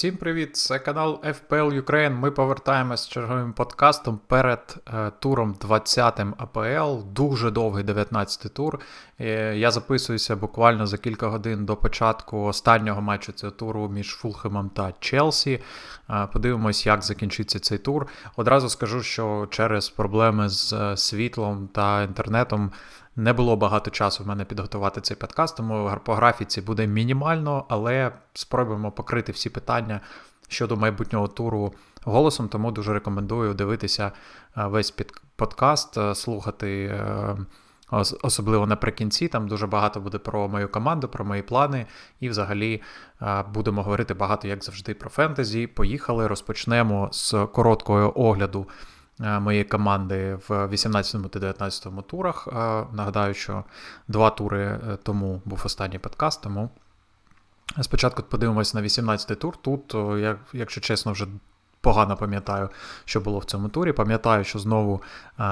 Всім привіт! Це канал FPL Ukraine. Ми повертаємось з черговим подкастом перед е, туром 20-м АПЛ. Дуже довгий 19-й тур. Е, я записуюся буквально за кілька годин до початку останнього матчу цього туру між Фулхемом та Челсі. Е, подивимось, як закінчиться цей тур. Одразу скажу, що через проблеми з е, світлом та інтернетом. Не було багато часу в мене підготувати цей подкаст, тому по графіці буде мінімально, але спробуємо покрити всі питання щодо майбутнього туру голосом. Тому дуже рекомендую дивитися е, весь подкаст, е, слухати. Е, особливо наприкінці, там дуже багато буде про мою команду, про мої плани, і взагалі будемо говорити багато, як завжди, про фентезі. Поїхали, розпочнемо з короткого огляду моєї команди в 18 та 19 турах. Е, нагадаю, що два тури е, тому був останній подкаст. Тому спочатку подивимося на 18 тур. Тут, якщо чесно, вже. Погано пам'ятаю, що було в цьому турі. Пам'ятаю, що знову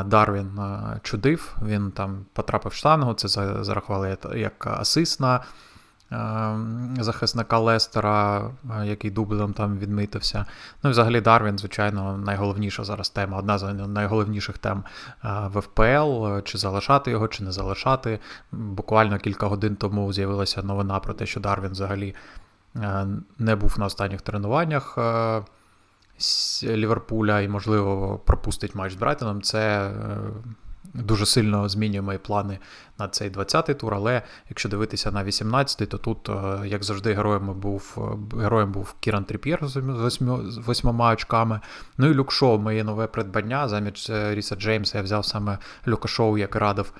Дарвін чудив, він там потрапив в штангу, це зарахували як асист на захисника Лестера, е, який дублем там відмитився. Ну і взагалі Дарвін, звичайно, найголовніша зараз тема, одна з найголовніших тем е, в ФПЛ, чи залишати його, чи не залишати. Буквально кілька годин тому з'явилася новина про те, що Дарвін взагалі е, не був на останніх тренуваннях. Ліверпуля і, можливо, пропустить матч з Брайтоном. Це дуже сильно змінює мої плани на цей 20-й тур. Але якщо дивитися на 18-й, то тут, е, як завжди, героєм був е, героєм був Кіран Тріп'єр з восьмома очками. Ну і Люк Шоу, моє нове придбання. Замість е, Ріса Джеймса я взяв саме Люка Шоу, як радив.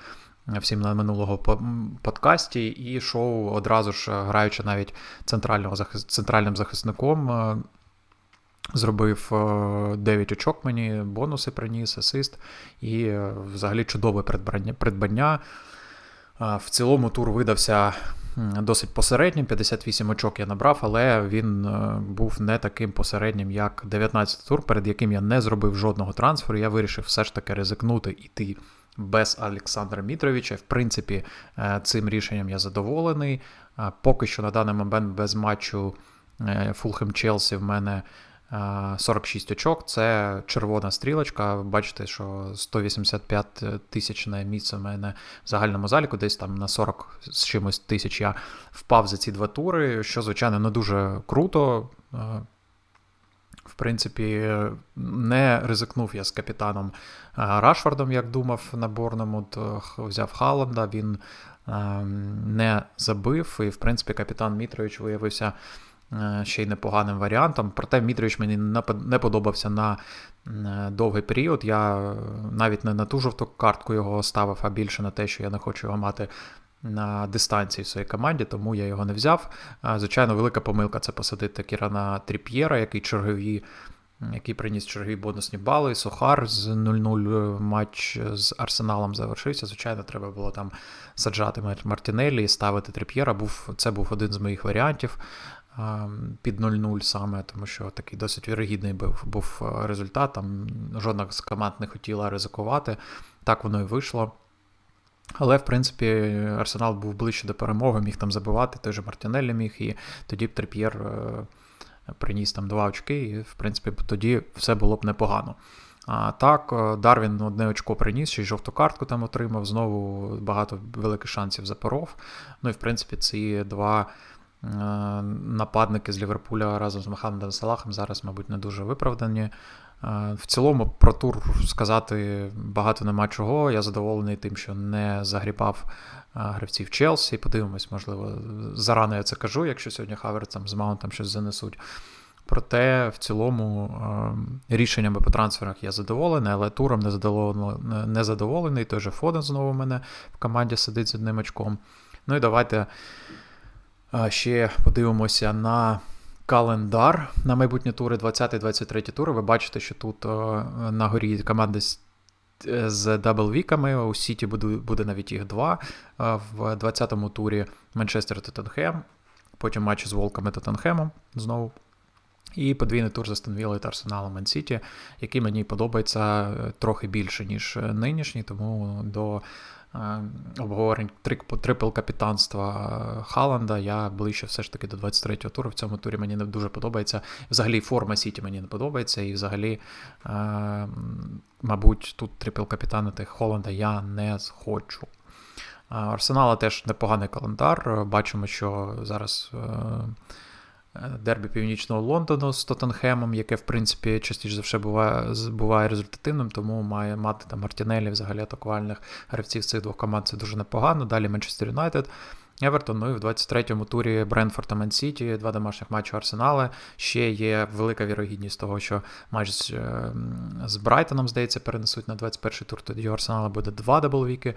Всім на минулого подкасті, і шоу одразу ж граючи навіть центрального центральним захисником, Зробив 9 е, очок мені, бонуси приніс, асист і е, взагалі чудове придбання. Е, в цілому тур видався досить посереднім. 58 очок я набрав, але він був не таким посереднім, як 19 тур, перед яким я не зробив жодного трансферу. Я вирішив все ж таки ризикнути іти без Олександра Мітровича. В принципі, цим рішенням я задоволений. Поки що на даний момент без матчу Фулхем Челсі в мене. 46 очок це червона стрілочка. Бачите, що 185 тисячне місце в мене в загальному заліку, десь там на 40 з чимось тисяч я впав за ці два тури, що, звичайно, не дуже круто. В принципі, не ризикнув я з капітаном Рашфордом, як думав на Борнемут, взяв Халанда, він не забив, і, в принципі, капітан Мітрович виявився. Е, ще й непоганим варіантом. Проте Мітрович мені не подобався на е, довгий період. Я навіть не на ту жовту картку його ставив, а більше на те, що я не хочу його мати. На дистанції в своїй команді, тому я його не взяв. Е, звичайно, велика помилка це посадити Кірана Тріп'єра, який чергові, який приніс чергові бонусні бали. Сухар з 0-0 матч з Арсеналом завершився. Звичайно, треба було там саджати Мартінеллі і ставити Тріп'єра. Був, Це був один з моїх варіантів під 0-0 саме, тому що такий досить вірогідний був був результат. Там жодна з команд не хотіла ризикувати. Так воно і вийшло. Але, в принципі, Арсенал був ближче до перемоги, міг там забивати, той же Мартінеллі міг, і тоді б Трип'єр е, приніс там два очки, і, в принципі, тоді все було б непогано. А так, е, Дарвін одне очко приніс, ще й жовту картку там отримав, знову багато великих шансів запоров. Ну і в принципі, ці два нападники з Ліверпуля разом з Мохамедом Салахом зараз, мабуть, не дуже виправдані. Е, в цілому про тур сказати багато нема чого. Я задоволений тим, що не загрібав е, гравців Челсі. Подивимось, можливо, зарано я це кажу, якщо сьогодні Хаверцем з Маунтом щось занесуть. Проте в цілому рішеннями по трансферах я задоволений, але туром. Не задоволений. Той же Фоден знову в мене в команді сидить з одним очком. Ну і давайте Ще подивимося на календар на майбутні тури 20-23 тури. Ви бачите, що тут на горі команди з даблвіками. У Сіті буде буде навіть їх два. В 20-му турі Манчестер Тоттенхем, потім матч з Волками Тоттенхемом знову. І подвійний тур за Стенвілою та Арсеналом Ман-Сіті, який мені подобається е, трохи більше, ніж нинішній, тому до е, обговорень трипл капітанства Халанда. Я ближче все ж таки до 23-го туру. В цьому турі мені не дуже подобається. Взагалі форма Сіті мені не подобається. І взагалі, мабуть, тут трипл капітанити Холланда я не хочу. Арсенала теж непоганий календар. Бачимо, що зараз дербі Північного Лондону з Тоттенхемом, яке, в принципі, частіше за все буває буває результативним, тому має мати там Мартінелі, взагалі атакувальних гравців цих двох команд. Це дуже непогано. Далі Манчестер Юнайтед. Евертон, ну і в 23-му турі Бренфорд та Ман-Сіті, два домашніх матчі Арсенала. Ще є велика вірогідність того, що матч з, з Брайтоном, здається, перенесуть на 21-й тур. Тоді у Арсенала буде два даблвіки.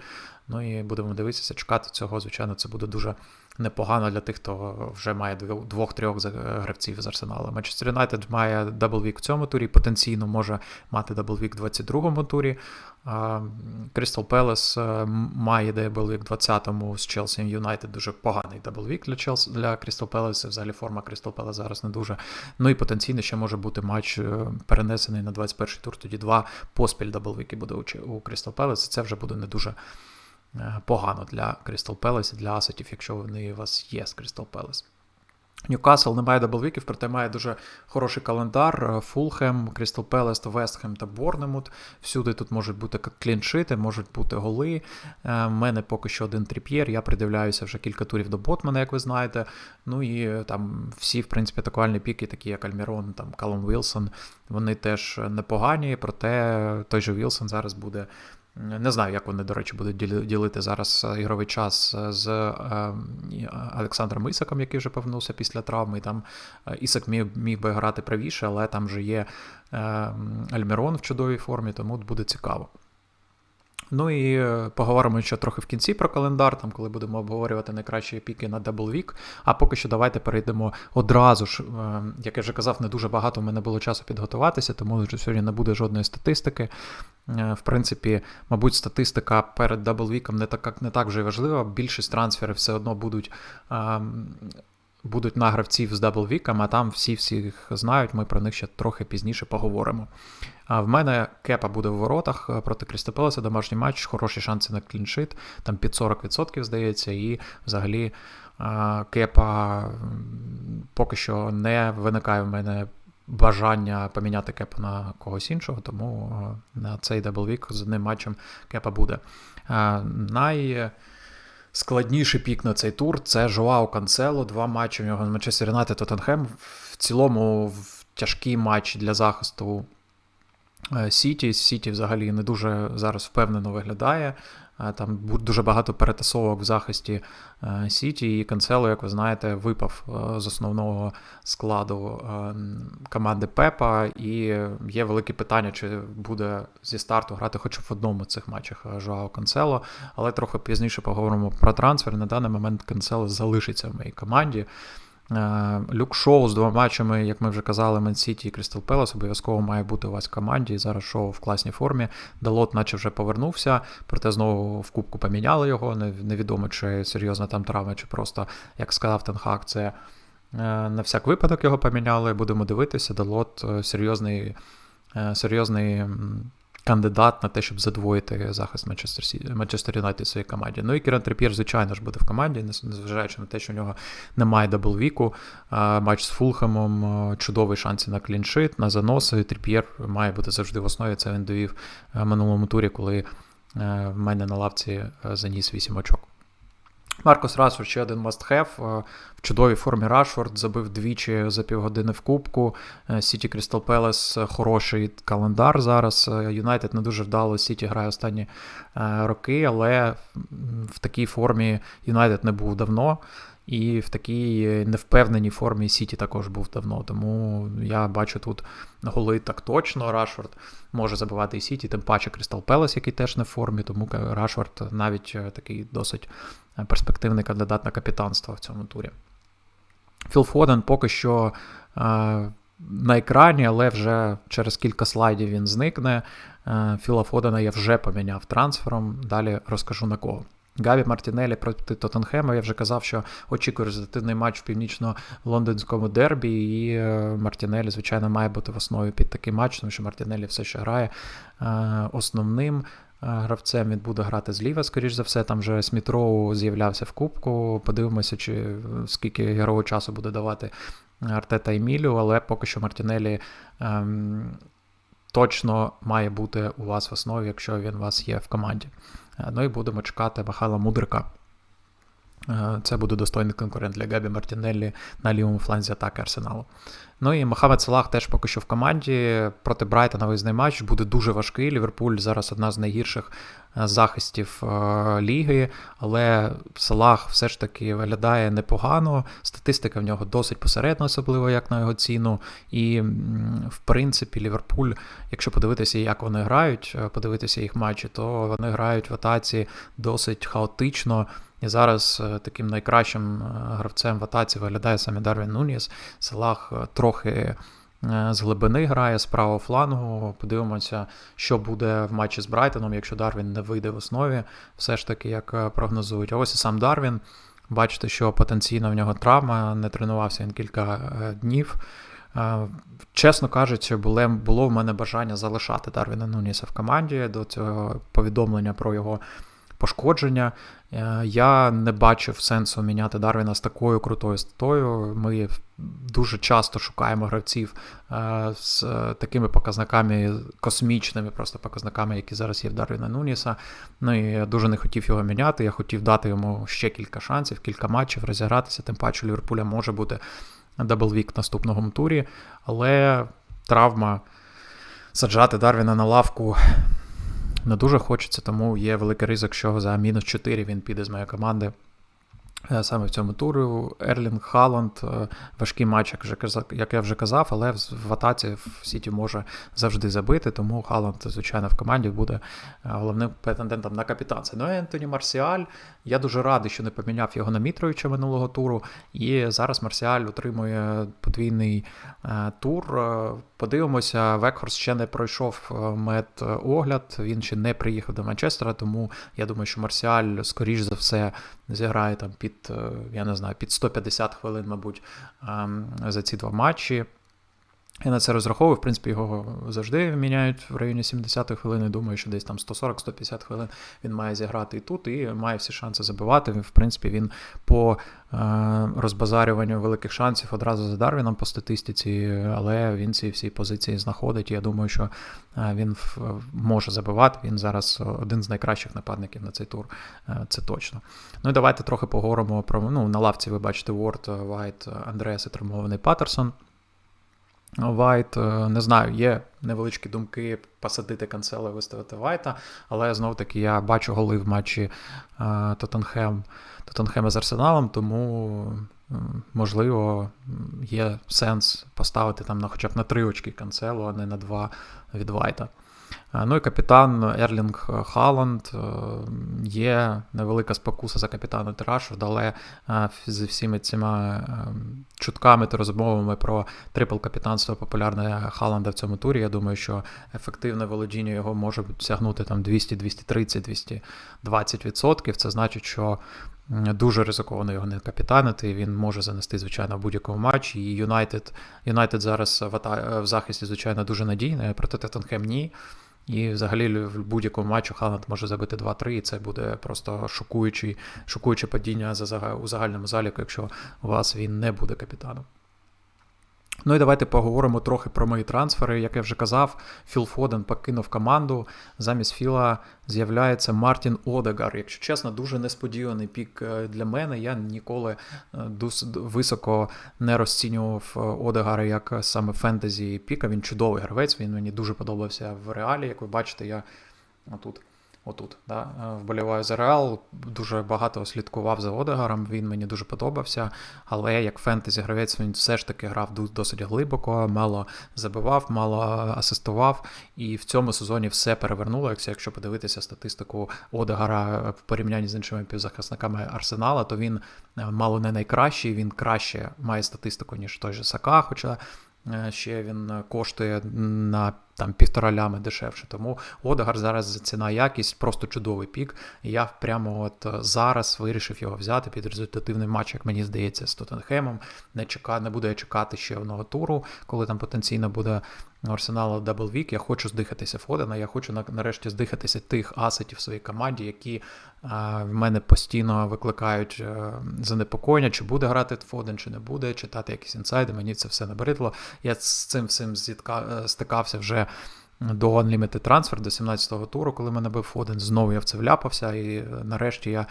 Ну і будемо дивитися, чекати цього. Звичайно, це буде дуже непогано для тих, хто вже має двох-трьох гравців з Арсенала. Манчестер Юнайтед має даблвік в цьому турі, потенційно може мати даблвік в 22-му турі. Крістал Пелес має даблвік в 20-му з Челсі Юнайтед. Дуже поганий даблвік для Челсі для Крістал Пелес. Взагалі форма Крістал Пелес зараз не дуже. Ну і потенційно ще може бути матч е, перенесений на 21-й тур. Тоді два поспіль даблвіки буде у Крістал Пелес. Це вже буде не дуже. Е, погано для Crystal Palace і для асетів, якщо вони у вас є з Crystal Palace. Ньюкасл не має даблвіків, проте має дуже хороший календар. Фулхем, Крістал Пелес, Вестхем та Борнемут. Всюди тут можуть бути кліншити, можуть бути голи. У е, мене поки що один тріп'єр. Я придивляюся вже кілька турів до Ботмана, як ви знаєте. Ну і е, там всі, в принципі, атакувальні піки, такі як Альмірон, там Калом Вілсон, вони теж непогані, проте той же Вілсон зараз буде не знаю, як вони, до речі, будуть ділити зараз е, ігровий час е, з е, Олександром Ісаком, який вже повернувся після травми. Там Ісак міг, міг би грати правіше, але там вже є Альмірон в чудовій формі, тому буде цікаво. Ну і е, поговоримо ще трохи в кінці про календар, там коли будемо обговорювати найкращі піки на Double Week. А поки що давайте перейдемо одразу ж. Е, як я вже казав, не дуже багато в мене було часу підготуватися, тому що сьогодні не буде жодної статистики. Е, в принципі, мабуть, статистика перед Double Week не так не так вже важлива. Більшість трансферів все одно будуть. Будуть на з даблвіком, а там всі всіх знають, ми про них ще трохи пізніше поговоримо. А в мене кепа буде в воротах е, проти Крістопелеса, домашній матч, хороші шанси на кліншит, там під 40%, здається, і взагалі е, кепа поки що не виникає в мене бажання поміняти кепу на когось іншого, тому е, на цей даблвік з одним матчем кепа буде. Най... Складніший пік на цей тур це Жоао Канцело. Два матчі в нього Манчестер Юнайтед Тоттенхем. В цілому тяжкий матч для захисту Е, Сіті. Сіті взагалі не дуже зараз впевнено виглядає. Е, там дуже багато перетасовок в захисті е, Сіті, і Канцело, як ви знаєте, випав з основного складу команди Пепа. І є велике питання, чи буде зі старту грати хоч в одному з цих матчах Жоао Канцело. Але трохи пізніше поговоримо про трансфер. На даний момент Канцело залишиться в моїй команді. Е, Люк Шоу з двома матчами, як ми вже казали, Мен Сіті і Крістал Пелес обов'язково має бути у вас в команді. Зараз шоу в класній формі. Далот, наче вже повернувся, проте знову в кубку поміняли його. Невідомо, чи серйозна там травма, чи просто, як сказав Тенхак, це е, на всяк випадок його поміняли. Будемо дивитися. Далот е, серйозний, серйозний кандидат на те, щоб задвоїти захист Манчестер Юнайтед своїй команді. Ну і Кіран Трип'єр, звичайно ж, буде в команді, незважаючи на те, що у нього немає даблвіку. Матч з Фулхемом, чудовий шанс на кліншит, на заноси. Трип'єр має бути завжди в основі. Це він довів в минулому турі, коли в мене на лавці заніс 8 очок. Маркос Рашфорд ще один must-have. Е, в чудовій формі Рашфорд забив двічі за півгодини в Кубку. Сіті Крістал Пелес хороший календар зараз. Е, Юнайтед не дуже вдало. Сіті грає останні е, роки, але в такій формі Юнайтед не був давно. І в такій невпевненій формі Сіті також був давно. Тому я бачу тут голи так точно. Рашфорд може забивати і Сіті, тим паче Крістал Пелес, який теж не в формі, тому Рашфорд навіть такий досить перспективний кандидат на капітанство в цьому турі. Філ Фоден поки що е, на екрані, але вже через кілька слайдів він зникне. Е, Філа Фодена я вже поміняв трансфером. Далі розкажу на кого. Гаві Мартінелі проти Тоттенхема. Я вже казав, що очікую результативний матч в північно-лондонському дербі, і е, Мартінелі, звичайно, має бути в основі під такий матч, тому що Мартінелі все ще грає основним. гравцем. Він буде грати зліва, скоріш за все. Там вже Смітроу з'являвся в кубку. Подивимося, чи скільки ігрового часу буде давати Артета Емілю, але поки що Мартінелі ем, точно має бути у вас в основі, якщо він у вас є в команді. Е, Ну і будемо чекати Михайла Мудрика. Е, Це буде достойний конкурент для Габі Мартінеллі на лівому фланзі атаки Арсеналу. Ну і Мохамед Салах теж поки що в команді. Проти Брайтона виїзний матч буде дуже важкий. Ліверпуль зараз одна з найгірших е, захистів е, ліги, але Салах все ж таки виглядає непогано. Статистика в нього досить посередна, особливо як на його ціну. І, в принципі, Ліверпуль, якщо подивитися, як вони грають, подивитися їх матчі, то вони грають в атаці досить хаотично. І зараз е, таким найкращим е, гравцем в атаці виглядає саме Дарвін Нуніс. Салах е, трохи з глибини грає з правого флангу. Подивимося, що буде в матчі з Брайтоном, якщо Дарвін не вийде в основі, все ж таки, як прогнозують. А ось і сам Дарвін. Бачите, що потенційно в нього травма, не тренувався він кілька днів. Чесно кажучи, було, було в мене бажання залишати Дарвіна Нуніса в команді до цього повідомлення про його пошкодження. Е, Я не бачив сенсу міняти Дарвіна з такою крутою статою. Ми дуже часто шукаємо гравців е, з е, такими показниками, космічними просто показниками, які зараз є в Дарвіна Нуніса. Ну і я дуже не хотів його міняти. Я хотів дати йому ще кілька шансів, кілька матчів розігратися. Тим паче Ліверпуля може бути даблвік в наступному турі, але травма саджати Дарвіна на лавку не дуже хочеться, тому є великий ризик, що за мінус 4 він піде з моєї команди. Е, Саме в цьому турі Ерлінг Халанд, е, важкий матч, як, я вже казав, але в атаці в Сіті може завжди забити, тому Халанд, звичайно, в команді буде е, головним претендентом на капітанці. Ну і Ентоні Марсіаль, я дуже радий, що не поміняв його на Мітровича минулого туру. І зараз Марсіаль отримує подвійний тур. Подивимося, Векхорст ще не пройшов медогляд, він ще не приїхав до Манчестера, тому я думаю, що Марсіаль, скоріш за все, зіграє там під, е, я не знаю, під 150 хвилин, мабуть, ем, за ці два матчі. Я на це розраховую. В принципі, його завжди міняють в районі 70 хвилин. Думаю, що десь там 140-150 хвилин він має зіграти і тут, і має всі шанси забивати. В принципі, він по е, розбазарюванню великих шансів одразу за Дарвіном по статистиці, але він ці всі позиції знаходить. І я думаю, що е, він може забивати. Він зараз один з найкращих нападників на цей тур. Е, Це точно. Ну і давайте трохи поговоримо про ну, на лавці. Ви бачите Уорд, Вайт, Андреас і травмований Паттерсон. Вайт, е, не знаю, є невеличкі думки посадити канцела і виставити Вайта, але знов таки я бачу голи в матчі е, Тоттенхем, Тоттенхема з Арсеналом, тому можливо є сенс поставити там на хоча б на три очки канцелу, а не на два від Вайта. Е, Ну і капітан Ерлінг Халанд. е, Є невелика спокуса за капітана Терашфорда, але е, з всіми цими е, чутками та розмовами про трипл капітанство популярне Халанда в цьому турі. Я думаю, що ефективне володіння його може сягнути там 200, 230, 220 відсотків. Це значить, що дуже ризиковано його не капітанити. Він може занести, звичайно, в будь-якому матчі. І Юнайтед Юнайтед зараз в, захисті, звичайно, дуже надійний, а проти Тоттенхем ні. І взагалі в будь-якому матчу Халанд може забити 2-3, і це буде просто шокуючий, шокуюче падіння за у загальному заліку, якщо у вас він не буде капітаном. Ну і давайте поговоримо трохи про мої трансфери. Як я вже казав, Філ Фоден покинув команду. Замість Філа з'являється Мартін Одегар. Якщо чесно, дуже несподіваний пік е, для мене. Я ніколи е, дос- високо не розцінював е, Одегара як саме фентезі піка. Він чудовий гравець, він мені дуже подобався в реалі. Як ви бачите, я отут. Отут, да, е, вболіваю за Реал, дуже багато слідкував за Одегаром, він мені дуже подобався. Але як фентезі гравець він все ж таки грав досить глибоко, мало забивав, мало асистував. І в цьому сезоні все перевернулося. Якщо подивитися статистику Одегара в порівнянні з іншими півзахисниками Арсенала, то він е, мало не найкращий, він краще має статистику, ніж той же Сака, хоча. е, Ще він е, коштує на там півтора лями дешевше. Тому Одегар зараз ціна якість просто чудовий пік. І я прямо от е, зараз вирішив його взяти під результативний матч, як мені здається, з Тоттенхемом. Не чека, не буду я чекати ще одного туру, коли там потенційно буде Арсенала Даблвік. Я хочу здихатися Фодена, я хочу нарешті здихатися тих асетів в своїй команді, які а, в мене постійно викликають а, занепокоєння, чи буде грати Фоден, чи не буде, читати якісь інсайди. Мені це все набридло. Я з цим всім зітка, стикався вже. До Unlimited Transfer, до 17-го туру, коли мене бив Фоден, знову я в це вляпався, і нарешті я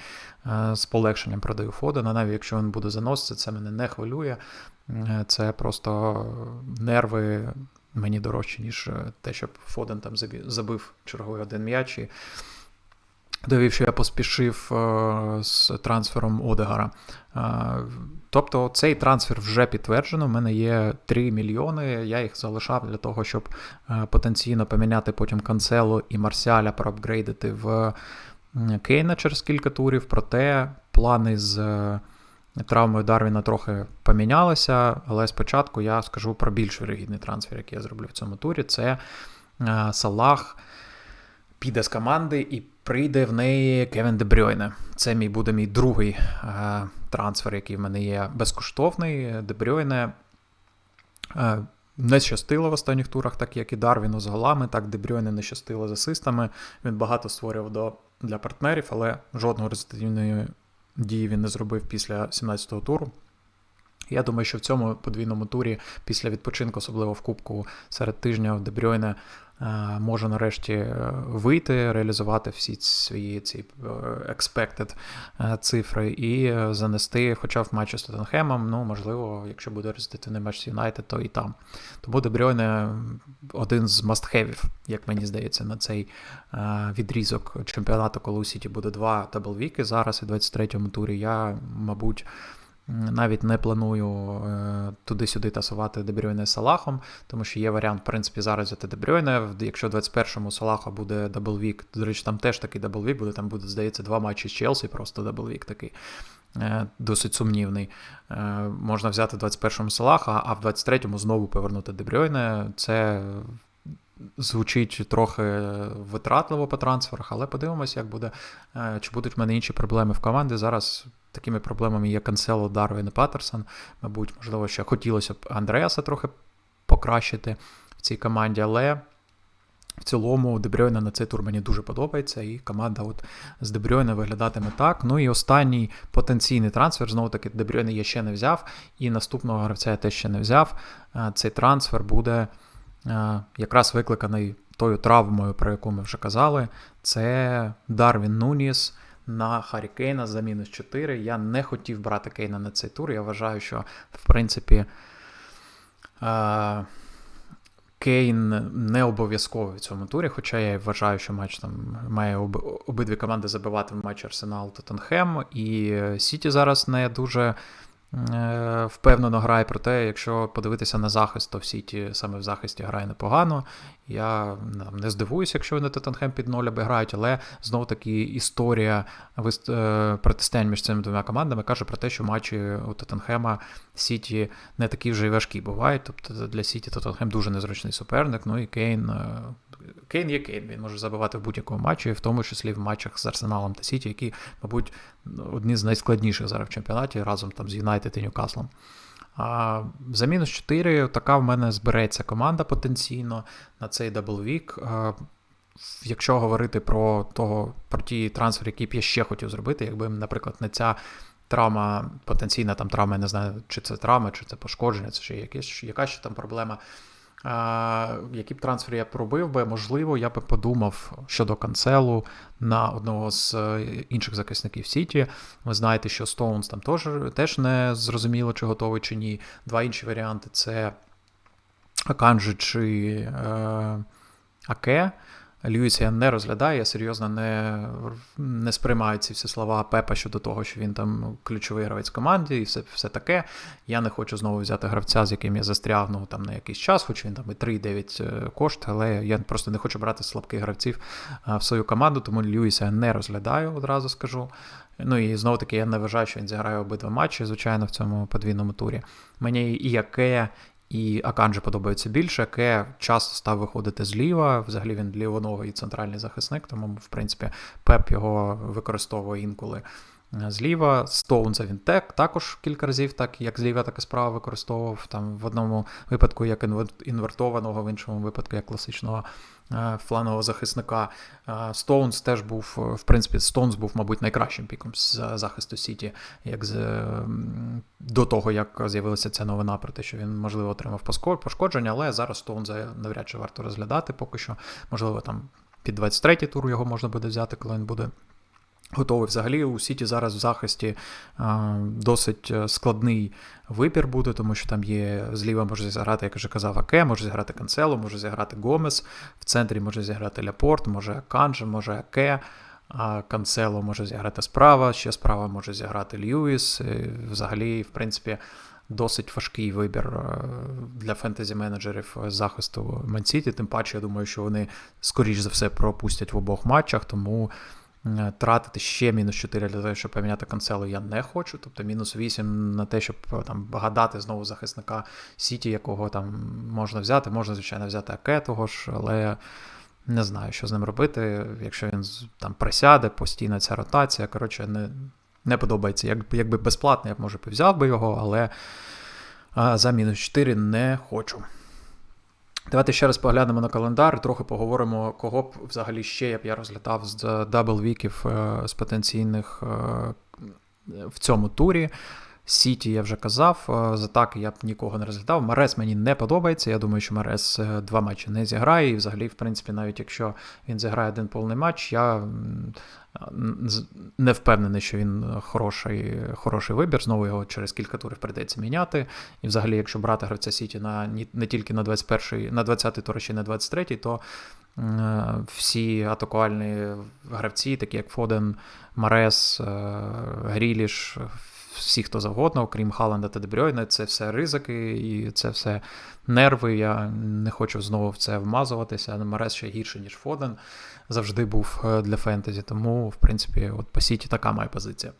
е, з полегшенням продаю Фодена, навіть якщо він буде заносити, це мене не хвилює. Це просто нерви мені дорожче, ніж е, те, щоб Фоден там забив черговий один м'яч і довів, що я поспішив е, з трансфером Одегара. Е, тобто цей трансфер вже підтверджено. У мене є 3 мільйони. Я їх залишав для того, щоб потенційно поміняти потім Канцело і Марсіаля проапгрейдити в Кейна через кілька турів. Проте плани з. Травмою Дарвіна трохи помінялися, але спочатку я скажу про більш вирогідний трансфер, який я зроблю в цьому турі. Це е, Салах піде з команди і прийде в неї Кевін Дебрюйне. Це мій буде мій другий е, трансфер, який в мене є безкоштовний. Дебрюйне е, не щастило в останніх турах, так як і Дарвіну з голами, так Дебрюйне не щастило з асистами. Він багато створював до, для партнерів, але жодного результативної дії він не зробив після 17-го туру. Я думаю, що в цьому подвійному турі, після відпочинку, особливо в Кубку серед тижня, Дебрюйне Е, може нарешті е, вийти, реалізувати всі свої ці е, expected цифри і занести, хоча в матчі з Тоттенхемом, ну, можливо, якщо буде результативний матч з Юнайтед, то і там. Тому Дебрюйне один з мастхевів, як мені здається, на цей відрізок чемпіонату, коли у Сіті буде два таблвіки зараз і в 23-му турі. Я, мабуть. Навіть не планую е, туди-сюди тасувати Дебрюйне з Салахом, тому що є варіант, в принципі, зараз взяти Дебрюйне. Якщо в 21-му Салаха буде даблвік, до речі, там теж такий даблвік буде, там буде, здається, два матчі з Челсі, просто даблвік такий. Е, досить сумнівний. Е, можна взяти в 21-му Салаха, а в 23-му знову повернути Дебрюйне. Це звучить трохи витратливо по трансферах, але подивимося, як буде, чи будуть в мене інші проблеми в команді. Зараз Такими проблемами є Канцело, Дарвін і Паттерсон. Мабуть, можливо, ще хотілося б Андреаса трохи покращити в цій команді, але в цілому Дебрюйна на цей тур мені дуже подобається, і команда от з Дебрюйна виглядатиме так. Ну і останній потенційний трансфер, знову таки, Дебрюйна я ще не взяв, і наступного гравця я теж ще не взяв. Цей трансфер буде якраз викликаний тою травмою, про яку ми вже казали. Це Дарвін Нуніс на Харі Кейна за мінус 4. Я не хотів брати Кейна на цей тур. Я вважаю, що, в принципі, Кейн не обов'язковий в цьому турі, хоча я вважаю, що матч там має обидві команди забивати в матчі Арсенал Тоттенхем. І Сіті зараз не дуже Е, впевнено грає, проте, якщо подивитися на захист, то в Сіті саме в захисті грає непогано. Я не здивуюся, якщо вони Тоттенхем під ноль грають, але знову таки історія е, протистоянь між цими двома командами каже про те, що матчі у Тоттенхема Сіті не такі вже й важкі бувають. Тобто для Сіті Тоттенхем дуже незручний суперник. Ну і Кейн е, Кейн є Кейн, він може забивати в будь-якому матчі, в тому числі в матчах з Арсеналом та Сіті, які, мабуть, одні з найскладніших зараз в чемпіонаті разом там з Юнайтед і Ньюкаслом. А За мінус 4 така в мене збереться команда потенційно на цей даблвік. Якщо говорити про того, про ті трансфери, які б я ще хотів зробити, якби, наприклад, не ця травма, потенційна там травма, я не знаю, чи це травма, чи це пошкодження, це ще якась, яка ще там проблема. Які б трансфери я пробив би, можливо, я би подумав щодо канцелу на одного з е, інших захисників Сіті. Ви знаєте, що Стоунс там теж, теж не зрозуміло, чи готовий, чи ні. Два інші варіанти це Аканджи чи е, Аке. Льюіса я не розглядаю, я серйозно не не сприймаю ці всі слова Пепа щодо того, що він там ключовий гравець команді і все все таке. Я не хочу знову взяти гравця, з яким я застрягну там на якийсь час, хоч він там і 3-9 е, кошт, але я просто не хочу брати слабких гравців в свою команду, тому Льюіса не розглядаю, одразу скажу. Ну і знову таки я не вважаю, що він зіграє обидва матчі, звичайно, в цьому подвійному турі. Мені і яке, І Аканджі подобається більше. Ке часто став виходити зліва. Взагалі він лівоногий центральний захисник, тому, в принципі, Пеп його використовує інколи зліва. Стоунза він тек, також кілька разів, так як зліва, так і справа використовував. Там В одному випадку як інвертованого, в іншому випадку як класичного е, флангового захисника. Стоунс теж був, в принципі, Стоунс був, мабуть, найкращим піком з захисту Сіті, як з, до того, як з'явилася ця новина про те, що він, можливо, отримав пошкодження, але зараз Стоунза навряд чи варто розглядати поки що. Можливо, там під 23-й тур його можна буде взяти, коли він буде Готовий. Взагалі у Сіті зараз в захисті а, досить е, складний вибір буде, тому що там є зліва може зіграти, як вже казав, Аке, може зіграти Канцело, може зіграти Гомес, в центрі може зіграти Ляпорт, може Канже, може Аке, а Канцело може зіграти справа, ще справа може зіграти Льюіс. Взагалі, в принципі, досить важкий вибір е, для фентезі-менеджерів захисту Мансіті. Тим паче, я думаю, що вони, скоріш за все, пропустять в обох матчах, тому. Е, тратити ще мінус 4 для того, щоб поміняти канцелу, я не хочу. Тобто мінус 8 на те, щоб е, там гадати знову захисника Сіті, якого там можна взяти. Можна, звичайно, взяти Аке того ж, але не знаю, що з ним робити. Якщо він там присяде, постійна ця ротація. Коротше, не не подобається. Як, Якби безплатно, я б може взяв би його, але а, за мінус 4 не хочу. Давайте ще раз поглянемо на календар, трохи поговоримо, кого б взагалі ще я б я розглядав з дабл-віків е, з потенційних е, в цьому турі. Сіті я вже казав, е, з атаки я б нікого не розглядав. Марес мені не подобається. Я думаю, що Марес два матчі не зіграє. І взагалі, в принципі, навіть якщо він зіграє один повний матч, я не впевнений, що він хороший хороший вибір. Знову його через кілька турів прийдеться міняти. І взагалі, якщо брати гравця Сіті на не тільки на 21-й, на 20-й тур, ще на 23-й, то всі атакувальні гравці, такі як Фоден, Марес, е, Гріліш, всі, хто завгодно, окрім Халанда та Дебрьойна, це все ризики і це все нерви. Я не хочу знову в це вмазуватися. Марес ще гірше, ніж Фоден завжди був е, для фентезі. Тому, в принципі, от по Сіті така моя позиція.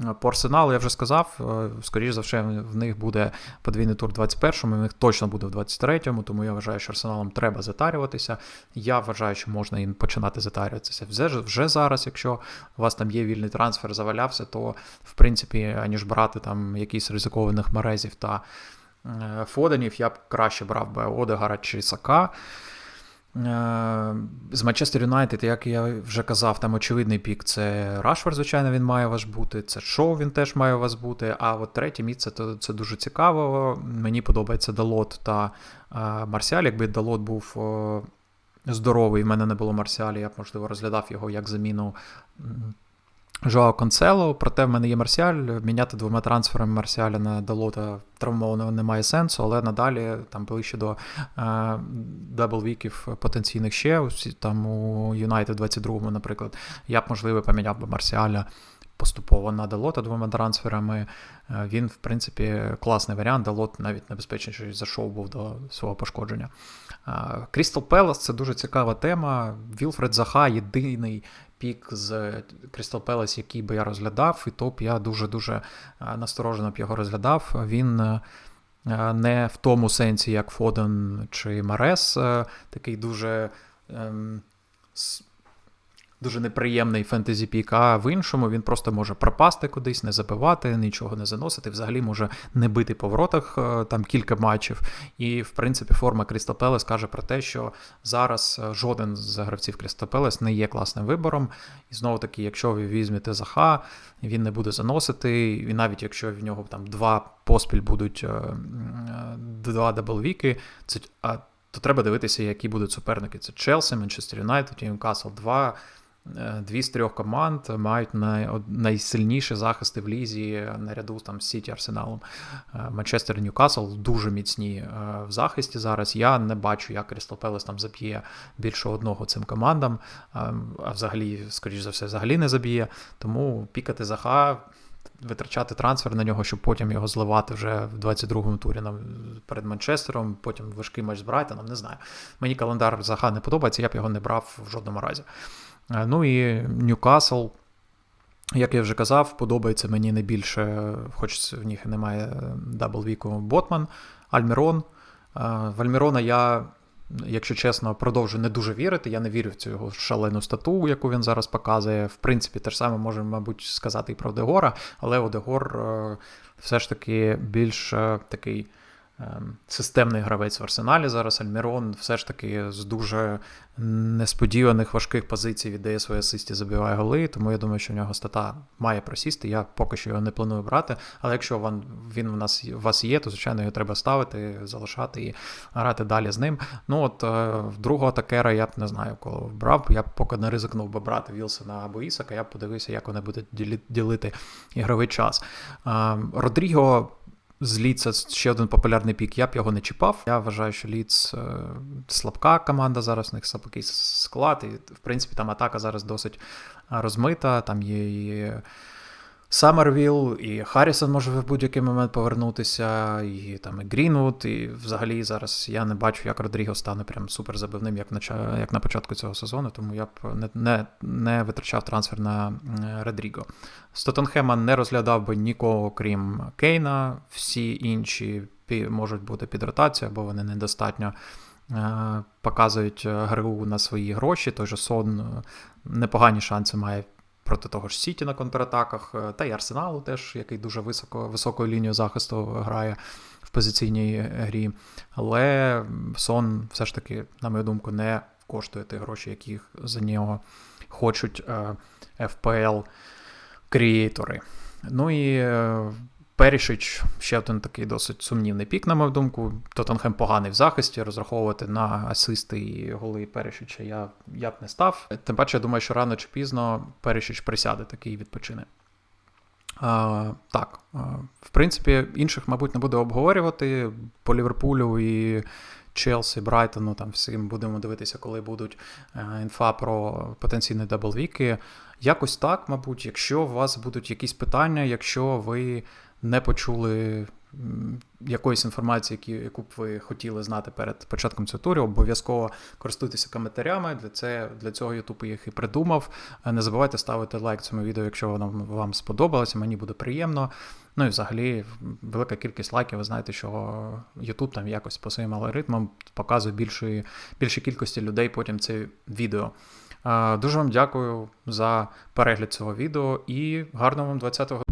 Е, по Арсеналу я вже сказав, е, скоріш за все, в них буде подвійний тур 21-му, в них точно буде в 23-му, тому я вважаю, що Арсеналом треба затарюватися. Я вважаю, що можна їм починати затарюватися вже вже зараз. Якщо у вас там є вільний трансфер, завалявся, то в принципі, аніж брати там якісь ризикованих мерезів та Фоденів, я б краще брав би Одегара чи Сака. Е, з Манчестер Юнайтед, як я вже казав, там очевидний пік це Рашфорд, звичайно, він має у вас бути. Це шоу він теж має у вас бути. А от третє місце то це дуже цікаво. Мені подобається Далот та е, Марсіаль. Якби Далот був здоровий, в мене не було Марсіалі, я б можливо розглядав його як заміну Жоао Концело, проте в мене є Марсіаль. Міняти двома трансферами Марсіаля на Далота травмованого немає сенсу, але надалі, там ближче до е, даблвіків потенційних ще, там у Юнайтед 22-му, наприклад, я б, можливо, поміняв би Марсіаля поступово на Далота двома трансферами. Е, він, в принципі, класний варіант. Далот навіть небезпечний, що зайшов був до свого пошкодження. Крістал Пелас це дуже цікава тема. Вілфред Заха єдиний пік з Crystal Palace, який би я розглядав, і топ я дуже-дуже е, насторожено б його розглядав. Він е, не в тому сенсі, як Фоден чи Марес, е, такий дуже. Ем, дуже неприємний фентезі пік, а в іншому він просто може пропасти кудись, не забивати, нічого не заносити. Взагалі може не бити по воротах е, там кілька матчів. І, в принципі, форма Крістал Пелес каже про те, що зараз е, жоден з гравців Крістал Пелес не є класним вибором. І знову таки, якщо ви візьмете Заха, він не буде заносити. І навіть якщо в нього там два поспіль будуть е, два даблвіки, це. То треба дивитися, які будуть суперники. Це Челсі, Манчестер Юнайтед, Ньюкасл 2, Е, дві з трьох команд мають най, найсильніші захисти в лізі наряду там з Сіті Арсеналом. Е, Манчестер Ньюкасл дуже міцні е, в захисті зараз. Я не бачу, як Крістал Пелес там заб'є більше одного цим командам, а взагалі, скоріш за все, взагалі не заб'є. Тому пікати Заха. Витрачати трансфер на нього, щоб потім його зливати вже в 22-му турі перед Манчестером, потім важкий матч з Брайтоном, не знаю. Мені календар Заха не подобається, я б його не брав в жодному разі. Е, ну і Ньюкасл, як я вже казав, подобається мені найбільше, хоч в них немає даблвіку Ботман, Альмірон. В Альмірона я, якщо чесно, продовжую не дуже вірити. Я не вірю в цю шалену стату, яку він зараз показує. В принципі, те ж саме можемо, мабуть, сказати і про Дегора, але Одегор е, все ж таки більш е, такий. Ем, Системний гравець в арсеналі зараз Альмірон все ж таки з дуже несподіваних важких позицій віддає свої асисті, забиває голи. Тому я думаю, що в нього стата має просісти. Я поки що його не планую брати. Але якщо він, він в нас у вас є, то звичайно його треба ставити, залишати і грати далі з ним. Ну от е, другого такера я б не знаю, кого брав. Я б поки не ризикнув би брати Вілсона або Ісака, я б подивився, як вони будуть ділити ігровий час. Е, Родріго. З Ліца ще один популярний пік, я б його не чіпав. Я вважаю, що Ліц е, слабка команда зараз, у них слабкий склад, і в принципі там атака зараз досить розмита. Там є Саммервіл, і Харрісон може в будь-який момент повернутися, і там і Грінвуд, і взагалі зараз я не бачу, як Родріго стане прям супер забивним, як на, як на початку цього сезону, тому я б не, не, не витрачав трансфер на е, Родріго. З Тоттенхема не розглядав би нікого, крім Кейна. Всі інші можуть бути під ротацією, бо вони недостатньо е, показують е, гру на свої гроші. Той же Сон непогані шанси має проти того ж Сіті на контратаках, е, та й Арсеналу теж, який дуже високо, високою лінією захисту грає в позиційній грі. Але Сон все ж таки, на мою думку, не коштує ті гроші, які за нього хочуть е, FPL креатори Ну і е, Перішич ще один такий досить сумнівний пік, на мою думку. Тоттенхем поганий в захисті. Розраховувати на асисти і голи Перішича я, я б не став. Тим паче, я думаю, що рано чи пізно Перішич присяде такий відпочине. А, так, в принципі, інших, мабуть, не буду обговорювати. По Ліверпулю і Челсі, Брайтону, там всім будемо дивитися, коли будуть е, інфа про потенційні даблвіки. Якось так, мабуть, якщо у вас будуть якісь питання, якщо ви не почули якоїсь інформації, яку б ви хотіли знати перед початком цього туру, обов'язково користуйтеся коментарями. Для, це, для цього YouTube їх і придумав. Е, Не забувайте ставити лайк цьому відео, якщо воно вам сподобалося, мені буде приємно. Ну і взагалі, велика кількість лайків, ви знаєте, що YouTube там якось по своїм алгоритмам показує більшої, більшій кількості людей потім це відео. Е, Дуже вам дякую за перегляд цього відео і гарного вам 20-го.